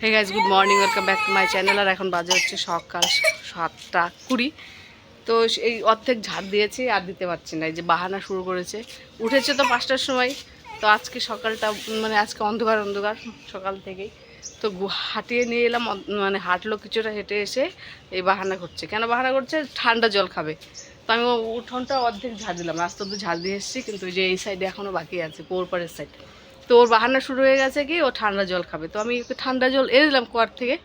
Hey guys good morning welcome back to my channel আর এখন বাজে হচ্ছে সকাল সাতটা কুড়ি। তো এই অর্ধেক ঝাড় দিয়েছি, আর দিতে পারছি না, এই যে বাহানা শুরু করেছে। উঠেছে তো পাঁচটার সময়, তো আজকে সকালটা মানে আজকে অন্ধকার অন্ধকার, সকাল থেকেই। তো হাঁটিয়ে নিয়ে এলাম মানে হাঁটলো কিছুটা, হেঁটে এসে এই বাহানা করছে। কেন বাহানা করছে? ঠান্ডা জল খাবে। তো আমি উঠোনটা অর্ধেক ঝাড় দিলাম রাস্তা তো ঝাড় দিয়ে এসেছি, কিন্তু যে এই সাইডে এখনও বাকি আছে পোরপাড়ের সাইড তো ওর বাহানা শুরু হয়ে গেছে কি, ও ঠান্ডা জল খাবে। তো আমি একটু ঠান্ডা জল এনে দিলাম কুয়ার থেকে,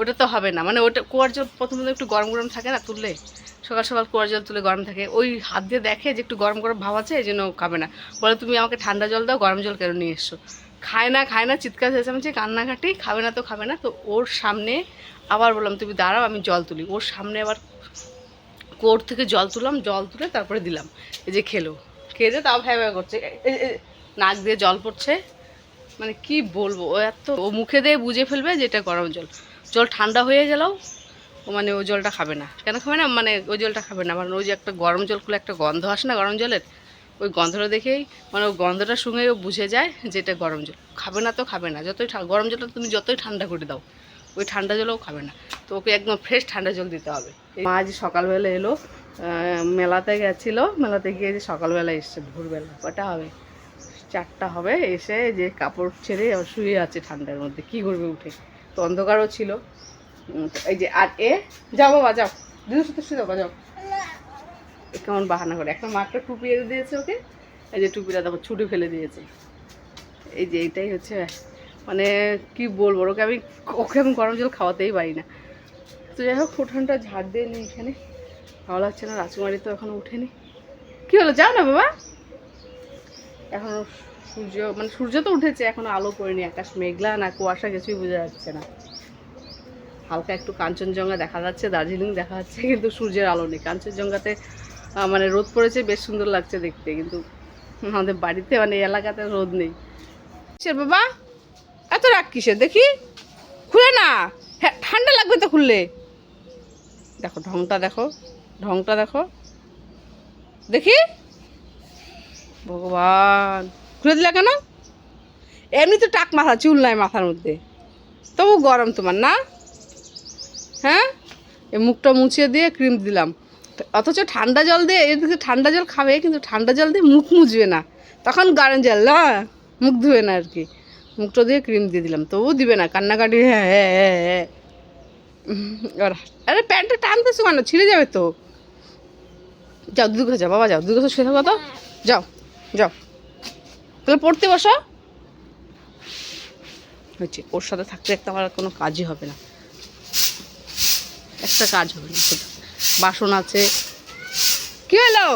ওটা তো হবে না। মানে ওটা কুয়ার জল প্রথমে একটু গরম গরম থাকে না তুললে, সকাল সকাল কুয়ার জল তুলে গরম থাকে। ওই হাত দিয়ে দেখে যে একটু গরম গরম ভাব আছে, এই জন্য খাবে না। বলে, তুমি আমাকে ঠান্ডা জল দাও, গরম জল কেন নিয়ে এসছো? খায় না খায় না, চিৎকার চেঁচামেচি কান্নাকাটি, খাবে না তো খাবে না। তো ওর সামনে আবার বললাম, তুমি দাঁড়াও, আমি জল তুলি। ওর সামনে আবার কোর্ট থেকে জল তুললাম, জল তুলে তারপরে দিলাম। এই যে খেলো। খেয়ে দিয়ে তাও ভ্যা ভ্যা করছে। নাক দিয়ে জল পড়ছে। মানে কি বলব, ও এত, ও মুখে দিয়ে বুঝে ফেলবে যে এটা গরম জল। জল ঠান্ডা হয়ে গেলেও ও মানে ওই জলটা খাবে না। কেন খাবে না? মানে ওই জলটা খাবে না। মানে ওই যে একটা গরম জল খুলে একটা গন্ধ আসে না গরম জলের? ওই গন্ধটা দেখেই মানে ওই গন্ধটা শুঙেই ও বুঝে যায় যে এটা গরম জল। খাবে না তো খাবে না। যতই গরম জলটা তুমি যতই ঠান্ডা করে দাও, ওই ঠান্ডা জলও খাবে না। তো ওকে একদম ফ্রেশ ঠান্ডা জল দিতে হবে। মা আজ সকালবেলা এলো মেলাতে গেছিল। মেলাতে গিয়ে যে সকালবেলা এসছে, ভোরবেলা, কটা হবে? চারটা হবে, এসে যে কাপড় ছেড়ে শুয়ে আছে ঠান্ডার মধ্যে, কি করবে উঠে? তো অন্ধকারও ছিল। এই যে, আর এ, যাও বাবা, যাও। দিদির সাথে শুয়ে যাব যাও। কেমন বাহানা করে। একটা মা একটা টুপি এনে দিয়েছে ওকে, এই যে টুপিটা দেখো ছুটি ফেলে দিয়েছে। এই যে এইটাই হচ্ছে মানে কি বলব ওকে আমি ওকে আমি গরম জল খাওয়াতেই পারি না। তো যাই হোক উঠানটা ঝাড় দিয়ে নি এখানে। ভালো লাগছে না, রাজকুমারী তো এখনও উঠেনি কি হলো, যাও না বাবা। এখনও সূর্য মানে সূর্য তো উঠেছে, এখনও আলো পড়েনি, আকাশ মেঘলা না কুয়াশা, কিছুই বোঝা যাচ্ছে না। হালকা একটু কাঞ্চনজঙ্ঘা দেখা যাচ্ছে, দার্জিলিং দেখা যাচ্ছে, কিন্তু সূর্যের আলো নেই। কাঞ্চনজঙ্ঘাতে মানে রোদ পড়েছে, বেশ সুন্দর লাগছে দেখতে, কিন্তু আমাদের বাড়িতে মানে এলাকাতে রোদ নেই। কিসের বাবা? এত রাগ কিসের? দেখি। খুলে না। হ্যাঁ ঠান্ডা লাগবে তো খুললে। দেখো, ঢংটা দেখো ঢংটা দেখো। দেখি। ভগবান। খুলে দিলে কেন? এমনি তো টাক মাথা, চুল নাই মাথার মধ্যে। তবু গরম তোমার, না? হ্যাঁ? এই মুখটা মুছিয়ে দিয়ে ক্রিম দিলাম। অথচ ঠান্ডা জল দিয়ে, এদিকে ঠান্ডা জল খাবে, কিন্তু ঠান্ডা জল দিয়ে মুখ মুছবে না। তখন গরম জল, না? মুখ ধুবে না আর কি। মুখটা দিয়ে ক্রিম দিয়ে দিলাম তবু দিবে না। কান্নাকাটি হ্যাঁ হ্যাঁ হ্যাঁ হ্যাঁ। আরে প্যান্টটা টানতেছো কেন? ছিঁড়ে যাবে তো। যাও দুধ যাও বাবা, যাও। দুধ শুয়ে থাকো তো। যাও। যাও। তাহলে পড়তে বসো। হচ্ছে ওর সাথে থাকতে থাকতে আমার কোনো কাজই হবে না। একটা কাজ হবে না বাসন আছে। কি হলো?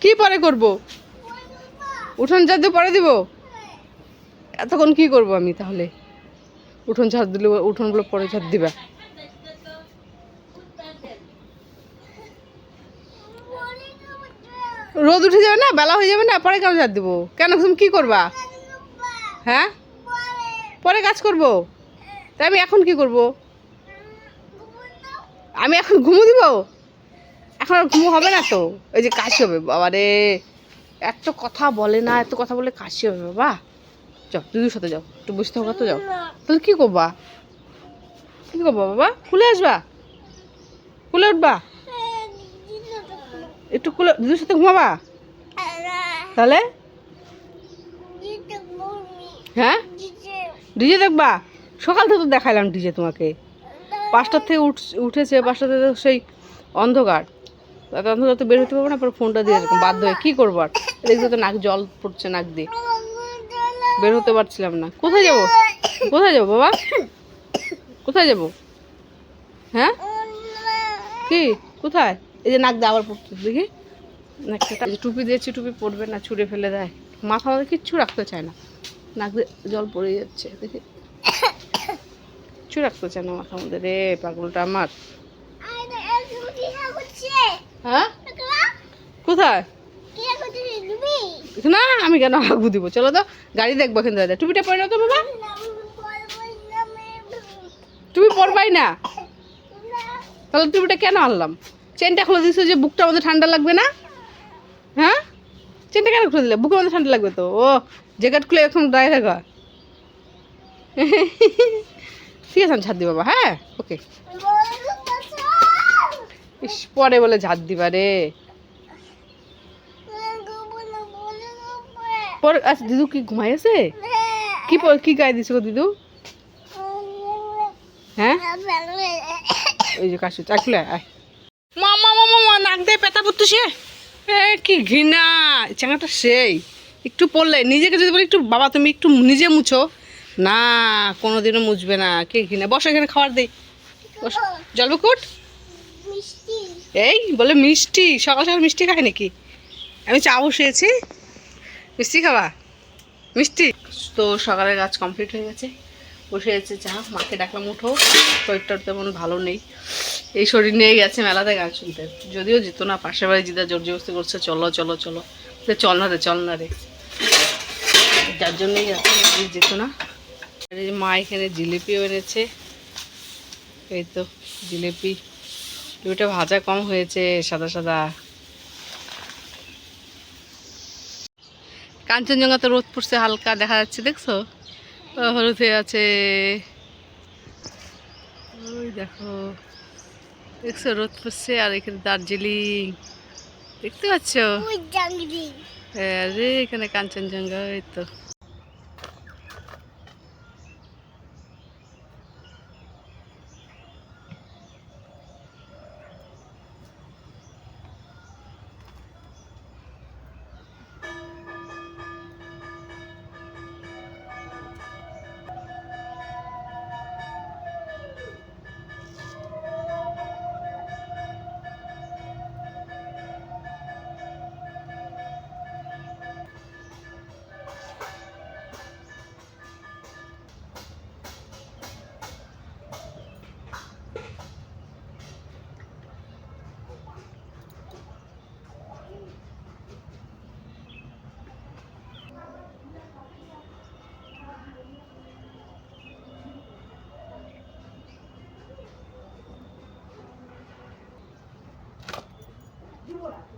কি পরে করব? উঠোন ঝাড় দিয়ে পরে দিব? এতক্ষণ কি করব আমি তাহলে? উঠোন ঝাড় দিলে, উঠোনগুলো পরে ঝাড় দিবা। রোদ উঠে যাবে না, বেলা হয়ে যাবে না, পরে কেন ঝাড় দেবো। কেন, তুমি কী করবা? হ্যাঁ? পরে কাজ করব? তাই আমি এখন কি করব? আমি এখন ঘুমো দিব? এখন আর ঘুমো হবে না তো। ওই যে কাশি হবে বাবা রে এত কথা বলে না, এত কথা বলে কাশি হবে, বাবা। যাও দিদির সাথে যাও, একটু বসে থাকো তো, যাও। তাহলে কী করবা? কী করবা, বাবা? খুলে আসবা? খুলে উঠবা? একটু খুলে দিদির সাথে ঘুমাবা? তাহলে? হ্যাঁ? ডিজে দেখবা? সকাল থেকে তো দেখাইলাম ডিজে তোমাকে। পাঁচটার থেকে উঠ উঠেছে, পাঁচটা থেকে সেই অন্ধকার। এত অন্ধকার তো বের হতে পারব না, পরে ফোনটা দিয়ে এরকম বাধ্য হয়ে। কী করব আর? দেখতে তো নাক জল পড়ছে নাক দিয়ে। বের হতে পারছিলাম না। কোথায় যাব? কোথায় যাব বাবা? কোথায় যাব? হ্যাঁ? কি? কোথায়? এই যে নাক দিয়ে আবার পড়তে দেখি। নাকটা টুপি দিয়েছি, টুপি পড়বে না, ছুঁড়ে ফেলে দেয়। মাথা মাথা কিচ্ছু রাখতে চায় না। নাক দিয়ে জল পড়ে যাচ্ছে, দেখি। কিচ্ছু রাখতে চায় না মাথার মধ্যে রে পাগলটা আমার। হ্যাঁ? কোথায়? না, আমি কেন আগু দিব? চলো তো, গাড়ি দেখব কিন্তু দাদা টুপিটা পরে নাও তো, বাবা। তুমি পরবাই না। তাহলে টুপিটা কেন আনলাম? চেনটা খুলে দিছো যে বুকটা আমাদের ঠান্ডা লাগবে না? হ্যাঁ? চেনটা কেন খুলে দিলে? বুকের মধ্যে ঠান্ডা লাগবে তো। ও জ্যাকেট খুলে এখন দাঁড়িয়ে থাকা। ঠিক আছে আমি ঝাড় দিই বাবা হ্যাঁ? ওকে ইস পরে বলে ঝাড় দিবা রে। পরে আচ্ছা দিদু কি ঘুমাইছে কি প- কি গায়ে দিছো গো দিদু? হ্যাঁ? ওই যে কাশু চাকলে আয়। এ কি ঘৃণা চাঙাটা সেই। একটু পড়লে নিজেকে যদি বলি একটু বাবা তুমি একটু নিজে মুছো। না কোনোদিনও মুছবে না কে ঘৃণা। বসো এখানে খাবার দেই। বসো। জলবকুট? এই বলে মিষ্টি সকাল সকাল মিষ্টি খায় নাকি? আমি চা বসিয়েছি। মিষ্টি খাবা? মিষ্টি? তো সকালের কাজ কমপ্লিট হয়ে গেছে। বসে গেছে চা মাকে ডাকলাম উঠো। শরীরটা তেমন ভালো নেই। এই শরীর নিয়ে গেছে মেলাতে গান শুনতে। যদিও যেত না, পাশের বাড়ি জিদা জোর জবস্তি করছে। চলো চলো চলো। চল না রে চল না রে যার জন্যই নাহলে যেত না। মা এখানে জিলিপিও এনেছে। এই তো, জিলিপি। দুটো ভাজা কম হয়েছে, সাদা সাদা। কাঞ্চনজঙ্ঘাতে রোদ পড়ছে হালকা, দেখা যাচ্ছে, দেখছ? হলুদ হয়ে আছে। ওই দেখো। দেখছ রোদ পড়ছে আর এখানে দার্জিলিং। দেখতে পাচ্ছ? আরে এখানে কাঞ্চনজঙ্ঘা এই তো। 过来。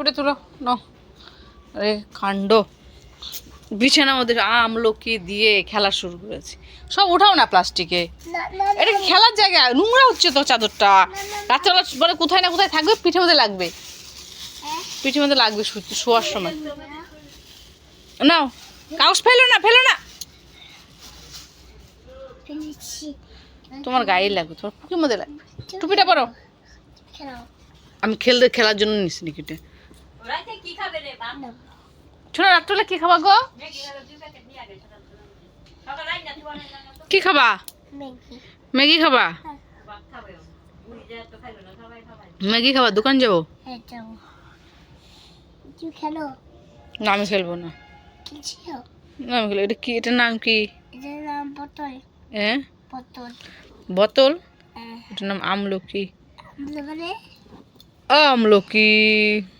টুকরে তুলো ন আরে কাণ্ড। বিছানা ওদের আমলকি দিয়ে খেলা শুরু করেছি। সব ওঠাও না প্লাস্টিকে। এটা খেলার জায়গা? নোংরা হচ্ছে তো চাদরটা। রাত্রেবেলা বলে কোথায় না কোথায় থাকবে? পিঠের মধ্যে লাগবে। পিঠের মধ্যে লাগবে শোয়ার সময়। নাও। কাউস ফেলো না ফেলো না। তোমার গায়ে লাগবে তোমার পুকুর মধ্যে লাগবে। টুপিটা পরো। আমি খেলতে খেলার জন্য নিছি নিকিটে ছোট রাত্রবেলা কি খাবা গো? কি খাবা? ম্যাগি। খাবা? ম্যাগি খাবা দোকান যাব? খেলো? না আমি খেলব না। খেলছিও না আমি খেলব। এটা কি এটার নাম কি? হ্যাঁ বোতল? হ্যাঁ। এটার নাম আমলকি। মানে? আমলকি। আপলো